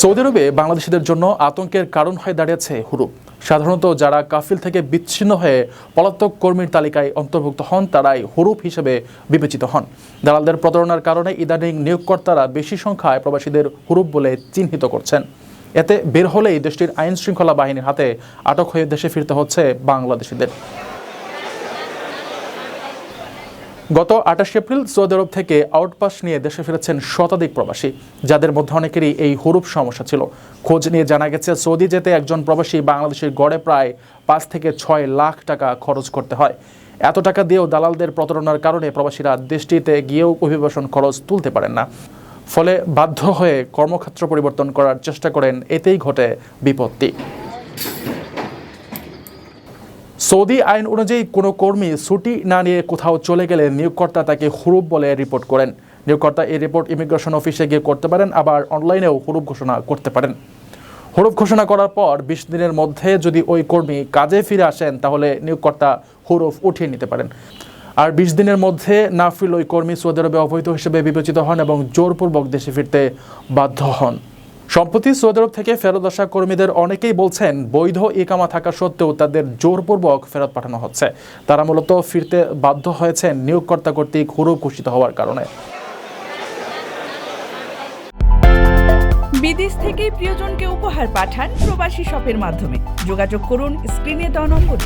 Saudi আরবে বাংলাদেশিদের জন্য আতঙ্কের কারণ হয়ে দাঁড়িয়েছে হুরুপ। সাধারণত যারা কাফিল থেকে বিচ্ছিন্ন হয়ে পলাতক কর্মীর তালিকায় অন্তর্ভুক্ত হন, তারাই হুরুপ হিসেবে বিবেচিত হন। দালালদের প্রতারণার কারণে ইদানিং নিয়োগকর্তারা বেশি সংখ্যায় প্রবাসীদের হুরুপ বলে চিহ্নিত করছেন। এতে বের হলেই দেশটির আইন শৃঙ্খলা বাহিনীর হাতে আটক হয়ে দেশে ফিরতে হচ্ছে বাংলাদেশিদের। গত আঠাশে এপ্রিল সৌদি আরব থেকে আউটপাস নিয়ে দেশে ফিরেছেন শতাধিক প্রবাসী, যাদের মধ্যে অনেকেরই এই হুরুপ সমস্যা ছিল। খোঁজ নিয়ে জানা গেছে, সৌদি যেতে একজন প্রবাসী বাংলাদেশের গড়ে প্রায় পাঁচ থেকে ছয় লাখ টাকা খরচ করতে হয়। এত টাকা দিয়েও দালালদের প্রতারণার কারণে প্রবাসীরা দেশটিতে গিয়েও অভিবাসন খরচ তুলতে পারেন না। ফলে বাধ্য হয়ে কর্মক্ষেত্র পরিবর্তন করার চেষ্টা করেন, এতেই ঘটে বিপত্তি। সৌদি আইন অনুযায়ী কোনো কর্মী ছুটি না নিয়ে কোথাও চলে গেলে নিয়োগকর্তা তাকে হুরুপ বলে রিপোর্ট করেন। নিয়োগকর্তা এই রিপোর্ট ইমিগ্রেশন অফিসে গিয়ে করতে পারেন, আবার অনলাইনেও হুরুপ ঘোষণা করতে পারেন। হুরুপ ঘোষণা করার পর বিশ দিনের মধ্যে যদি ওই কর্মী কাজে ফিরে আসেন, তাহলে নিয়োগকর্তা হুরুপ উঠিয়ে নিতে পারেন। আর বিশ দিনের মধ্যে না ফিরলে ওই কর্মী সৌদি আরবে অবৈধ হিসেবে বিবেচিত হন এবং জোরপূর্বক দেশে ফিরতে বাধ্য হন। সম্প্রতি সৌদি আরব থেকে ফেরত আসা কর্মীদের অনেকেই বলছেন, বৈধ ইকামা থাকা সত্ত্বেও তাদের জোরপূর্বক ফেরত পাঠানো হচ্ছে। তারা মূলত ফিরতে বাধ্য হয়েছেন নিয়োগকর্তা কর্তৃক হুরুপ ঘোষিত হওয়ার কারণে। বিদেশ থেকে প্রিয়জনকে উপহার পাঠান প্রবাসী শপের মাধ্যমে। যোগাযোগ করুন, স্ক্রিনে দেওয়া নম্বরে।